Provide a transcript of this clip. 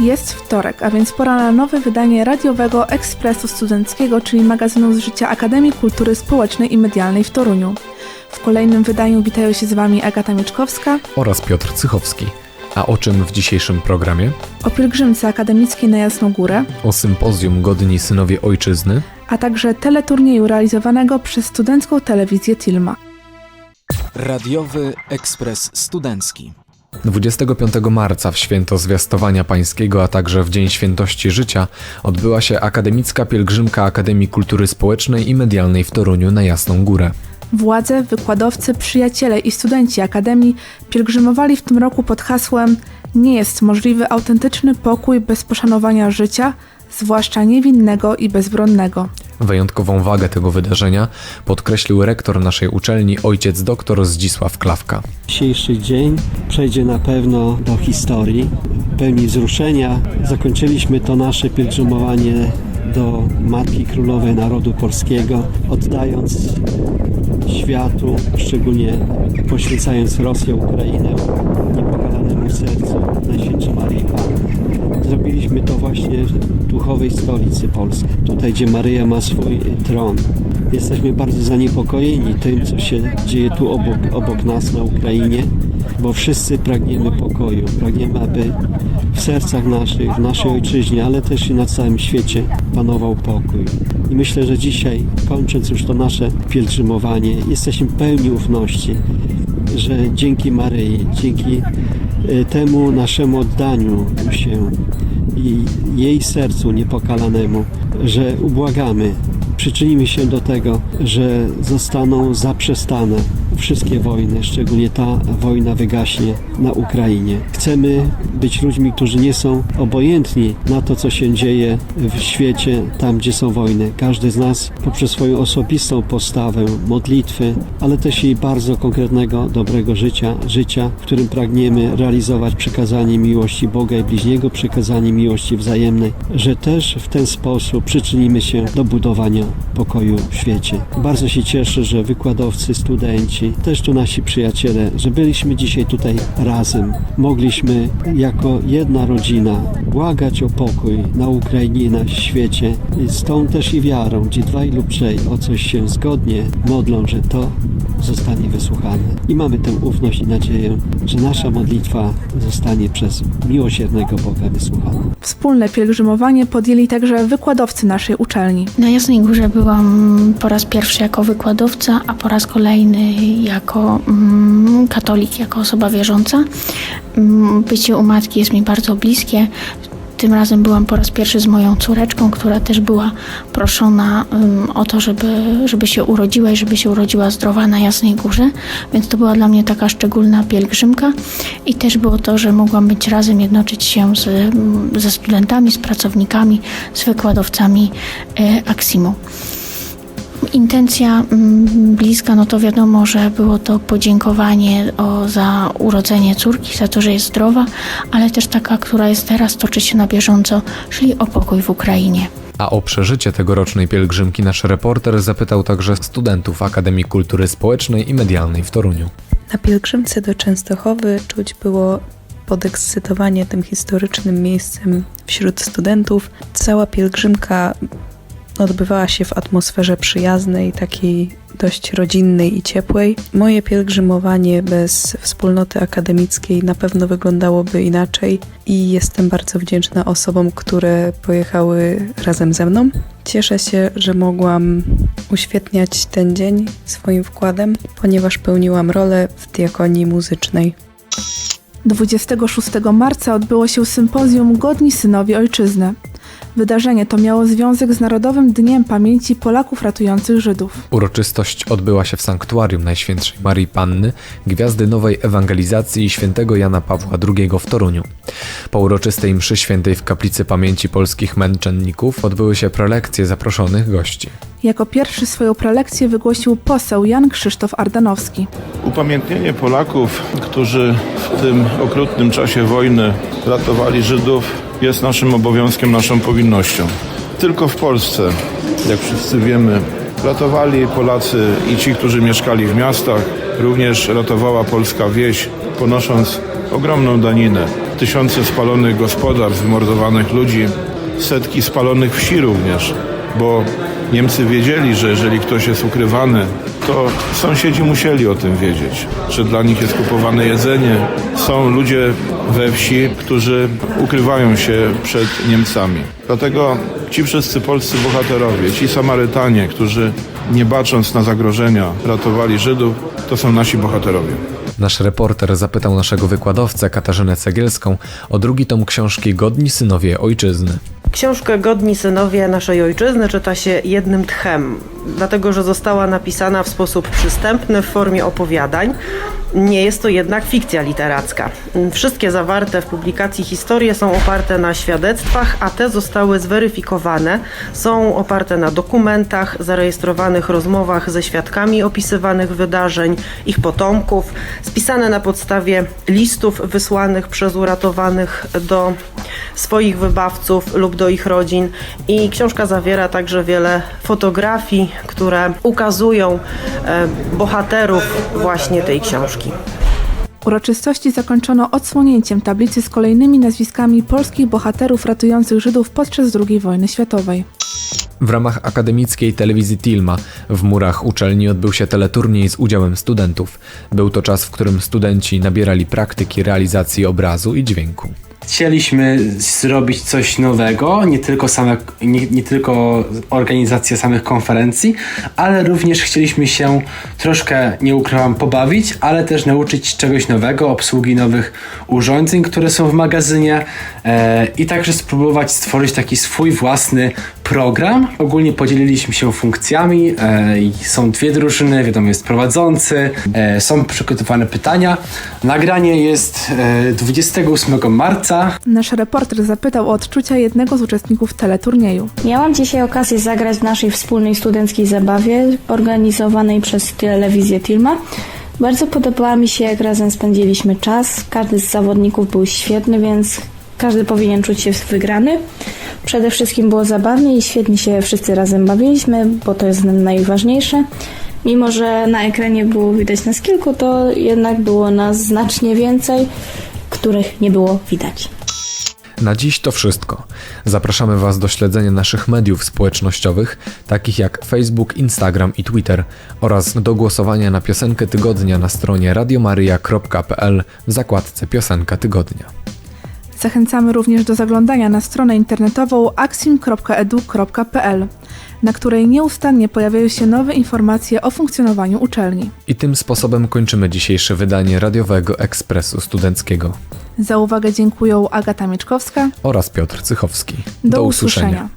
Jest wtorek, a więc pora na nowe wydanie radiowego Ekspresu Studenckiego, czyli magazynu z życia Akademii Kultury Społecznej i Medialnej w Toruniu. W kolejnym wydaniu witają się z Wami Agata Mieczkowska oraz Piotr Cychowski. A o czym w dzisiejszym programie? o pielgrzymce akademickiej na Jasną Górę, O sympozjum Godni Synowie Ojczyzny, a także teleturnieju realizowanego przez studencką telewizję Tilma. Radiowy Ekspres Studencki. 25 marca w święto Zwiastowania Pańskiego, a także w Dzień Świętości Życia odbyła się akademicka pielgrzymka Akademii Kultury Społecznej i Medialnej w Toruniu na Jasną Górę. Władze, wykładowcy, przyjaciele i studenci Akademii pielgrzymowali w tym roku pod hasłem Nie jest możliwy autentyczny pokój bez poszanowania życia, zwłaszcza niewinnego i bezbronnego. Wyjątkową wagę tego wydarzenia podkreślił rektor naszej uczelni ojciec dr Zdzisław Klawka. Dzisiejszy dzień przejdzie na pewno do historii, pełni wzruszenia. Zakończyliśmy to nasze pielgrzymowanie do Matki Królowej Narodu Polskiego, oddając światu, szczególnie poświęcając Rosję, Ukrainę, niepokalanemu sercu duchowej stolicy Polski, tutaj gdzie Maryja ma swój tron. Jesteśmy bardzo zaniepokojeni tym, co się dzieje tu obok, obok nas na Ukrainie, bo wszyscy pragniemy pokoju. Pragniemy, aby w sercach naszych, w naszej ojczyźnie, ale też i na całym świecie panował pokój. I myślę, że dzisiaj, kończąc już to nasze pielgrzymowanie, jesteśmy pełni ufności, że dzięki Maryi, dzięki e, temu naszemu oddaniu się i jej sercu niepokalanemu, że ubłagamy, przyczynimy się do tego, że zostaną zaprzestane wszystkie wojny, szczególnie ta wojna wygaśnie na Ukrainie. Chcemy być ludźmi, którzy nie są obojętni na to, co się dzieje w świecie, tam gdzie są wojny. Każdy z nas poprzez swoją osobistą postawę, modlitwy, ale też i bardzo konkretnego, dobrego życia, życia, w którym pragniemy realizować przekazanie miłości Boga i bliźniego, przekazanie miłości wzajemnej, że też w ten sposób przyczynimy się do budowania pokoju w świecie. Bardzo się cieszę, że wykładowcy, studenci, też tu nasi przyjaciele, że byliśmy dzisiaj tutaj razem. Mogliśmy jako jedna rodzina błagać o pokój na Ukrainie i na świecie. I z tą też i wiarą, gdzie dwaj lub trzej o coś się zgodnie modlą, że to zostanie wysłuchane. I mamy tę ufność i nadzieję, że nasza modlitwa zostanie przez miłosiernego Boga wysłuchana. Wspólne pielgrzymowanie podjęli także wykładowcy naszej uczelni. Na Jasnej Górze byłam po raz pierwszy jako wykładowca, a po raz kolejny jako mm, katolik, jako osoba wierząca. Mm, Bycie u matki jest mi bardzo bliskie. Tym razem byłam po raz pierwszy z moją córeczką, która też była proszona o to, żeby, żeby się urodziła i żeby się urodziła zdrowa na Jasnej Górze, więc to była dla mnie taka szczególna pielgrzymka i też było to, że mogłam być razem, jednoczyć się z, ze studentami, z pracownikami, z wykładowcami y, Aksimu. Intencja mm, bliska, no to wiadomo, że było to podziękowanie o, za urodzenie córki, za to, że jest zdrowa, ale też taka, która jest teraz, toczy się na bieżąco, czyli o pokój w Ukrainie. A o przeżycie tegorocznej pielgrzymki nasz reporter zapytał także studentów Akademii Kultury Społecznej i Medialnej w Toruniu. Na pielgrzymce do Częstochowy czuć było podekscytowanie tym historycznym miejscem wśród studentów. Cała pielgrzymka odbywała się w atmosferze przyjaznej, takiej dość rodzinnej i ciepłej. Moje pielgrzymowanie bez wspólnoty akademickiej na pewno wyglądałoby inaczej i jestem bardzo wdzięczna osobom, które pojechały razem ze mną. Cieszę się, że mogłam uświetniać ten dzień swoim wkładem, ponieważ pełniłam rolę w diakonii muzycznej. 26 marca odbyło się sympozjum Godni Synowie Ojczyzny. Wydarzenie to miało związek z Narodowym Dniem Pamięci Polaków ratujących Żydów. Uroczystość odbyła się w sanktuarium Najświętszej Marii Panny, Gwiazdy Nowej Ewangelizacji i świętego Jana Pawła II w Toruniu. Po uroczystej mszy świętej w kaplicy pamięci polskich męczenników odbyły się prelekcje zaproszonych gości. Jako pierwszy swoją prelekcję wygłosił poseł Jan Krzysztof Ardanowski. Upamiętnienie Polaków, którzy w tym okrutnym czasie wojny ratowali Żydów, jest naszym obowiązkiem, naszą powinnością. Tylko w Polsce, jak wszyscy wiemy, ratowali Polacy i ci, którzy mieszkali w miastach. Również ratowała polska wieś, ponosząc ogromną daninę. tysiące spalonych gospodarstw, wymordowanych ludzi, setki spalonych wsi również, bo Niemcy wiedzieli, że jeżeli ktoś jest ukrywany, to sąsiedzi musieli o tym wiedzieć, że dla nich jest kupowane jedzenie. Są ludzie we wsi, którzy ukrywają się przed Niemcami. Dlatego ci wszyscy polscy bohaterowie, ci Samarytanie, którzy nie bacząc na zagrożenia ratowali Żydów, to są nasi bohaterowie. Nasz reporter zapytał naszego wykładowcę Katarzynę Cegielską o drugi tom książki Godni Synowie Ojczyzny. Książkę Godni Synowie Naszej Ojczyzny czyta się jednym tchem, dlatego że została napisana w sposób przystępny w formie opowiadań. Nie jest to jednak fikcja literacka. Wszystkie zawarte w publikacji historie są oparte na świadectwach, a te zostały zweryfikowane. Są oparte na dokumentach, zarejestrowanych rozmowach ze świadkami opisywanych wydarzeń, ich potomków, spisane na podstawie listów wysłanych przez uratowanych do swoich wybawców lub do ich rodzin. I książka zawiera także wiele fotografii, które ukazują e, bohaterów właśnie tej książki. Uroczystości zakończono odsłonięciem tablicy z kolejnymi nazwiskami polskich bohaterów ratujących Żydów podczas II wojny światowej. W ramach akademickiej telewizji Tilma w murach uczelni odbył się teleturniej z udziałem studentów. Był to czas, w którym studenci nabierali praktyki realizacji obrazu i dźwięku. Chcieliśmy zrobić coś nowego, nie tylko, same, nie, nie tylko organizacja samych konferencji, ale również chcieliśmy się troszkę, nie ukrywam, pobawić, ale też nauczyć czegoś nowego, obsługi nowych urządzeń, które są w magazynie i także spróbować stworzyć taki swój własny program. Ogólnie podzieliliśmy się funkcjami, e, są dwie drużyny, wiadomo jest prowadzący, e, są przygotowane pytania. Nagranie jest e, 28 marca. Nasz reporter zapytał o odczucia jednego z uczestników teleturnieju. Miałam dzisiaj okazję zagrać w naszej wspólnej studenckiej zabawie organizowanej przez telewizję Tilma. Bardzo podobała mi się, jak razem spędziliśmy czas. Każdy z zawodników był świetny, więc każdy powinien czuć się wygrany. Przede wszystkim było zabawnie i świetnie się wszyscy razem bawiliśmy, bo to jest najważniejsze. Mimo, że na ekranie było widać nas kilku, to jednak było nas znacznie więcej, których nie było widać. Na dziś to wszystko. Zapraszamy Was do śledzenia naszych mediów społecznościowych, takich jak Facebook, Instagram i Twitter, oraz do głosowania na piosenkę tygodnia na stronie radiomaryja.pl w zakładce Piosenka Tygodnia. Zachęcamy również do zaglądania na stronę internetową axim.edu.pl, na której nieustannie pojawiają się nowe informacje o funkcjonowaniu uczelni. I tym sposobem kończymy dzisiejsze wydanie radiowego Ekspresu Studenckiego Za uwagę dziękują Agata Mieczkowska. oraz Piotr Cychowski. Do, usłyszenia.